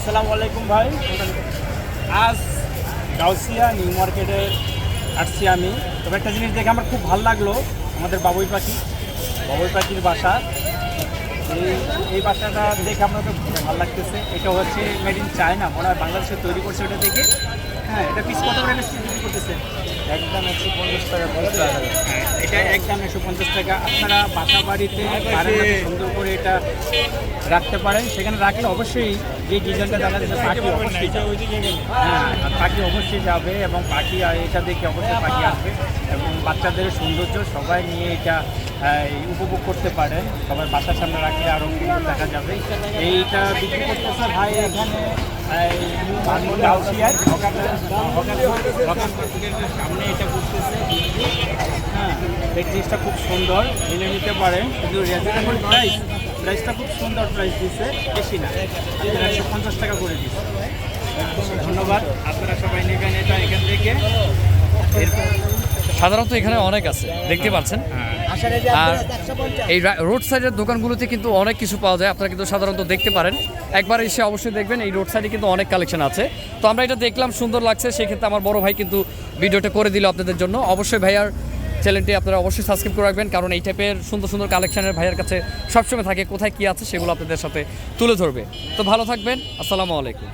আসসালামু আলাইকুম ভাই। আজ গাউসিয়া, নিউ মার্কেটে আসছি আমি। তবে একটা জিনিস দেখে আমার খুব ভালো লাগল, আমাদের বাবুই পাখি। বাবুই পাখির বাসা। এই এই বাসাটা দেখে আমার তো খুব ভালো লাগতেছে। এটা হচ্ছে মেড ইন চায়না মনে হয় বাংলাদেশে তৈরি করছে ওটা দেখে। হ্যাঁ এটা পিস কত করে তৈরি করতেছে? একদম একশো পঞ্চাশ টাকা পঞ্চাশ টাকা হ্যাঁ, এটা একদম একশো পঞ্চাশ টাকা। আপনারা বাসা বাড়িতে সুন্দর করে এটা রাখতে পারেন। সেখানে রাখলে অবশ্যই যে ডিজাইনটা দেখা যাচ্ছে পাখি অবশ্যই যাবে। হ্যাঁ পাখি অবশ্যই যাবে এবং পাখি এটা দেখে অবশ্যই পাখি আসবে। এবং বাচ্চাদের সৌন্দর্য সবাই নিয়ে এটা উপভোগ করতে পারেন সবাই বাসার সামনে রাখলে আরও দেখা যাবে। এইটা বিক্রি করতেছে ভাই এখানে সামনে এটা করতেছে হ্যাঁ এই জিনিসটা খুব সুন্দর। মিলে নিতে পারেন কিন্তু রিজনেবল প্রাইস, প্রাইসটা খুব সুন্দর প্রাইস দিচ্ছে বেশি না, একশো পঞ্চাশ টাকা করে দিচ্ছে ধন্যবাদ। আপনারা সবাই নেবেন এটা এখান থেকে। সাধারণত এখানে অনেক আছে, দেখতে পাচ্ছেন? আর এই রোড সাইডের দোকানগুলোতে কিন্তু অনেক কিছু পাওয়া যায়, আপনারা কিন্তু সাধারণত দেখতে পারেন। একবার এসে অবশ্যই দেখবেন, এই রোড সাইডে কিন্তু অনেক কালেকশন আছে। তো আমরা এটা দেখলাম, সুন্দর লাগছে, সেক্ষেত্রে আমার বড় ভাই কিন্তু ভিডিওটা করে দিল আপনাদের জন্য। অবশ্যই ভাইয়ার চ্যানেলটি আপনারা অবশ্যই সাবস্ক্রাইব করে রাখবেন, কারণ এই টাইপের সুন্দর সুন্দর কালেকশনের ভাইয়ার কাছে সবসময় থাকে কোথায় কী আছে সেগুলো আপনাদের সাথে তুলে ধরবে। তো ভালো থাকবেন, আসসালামু আলাইকুম।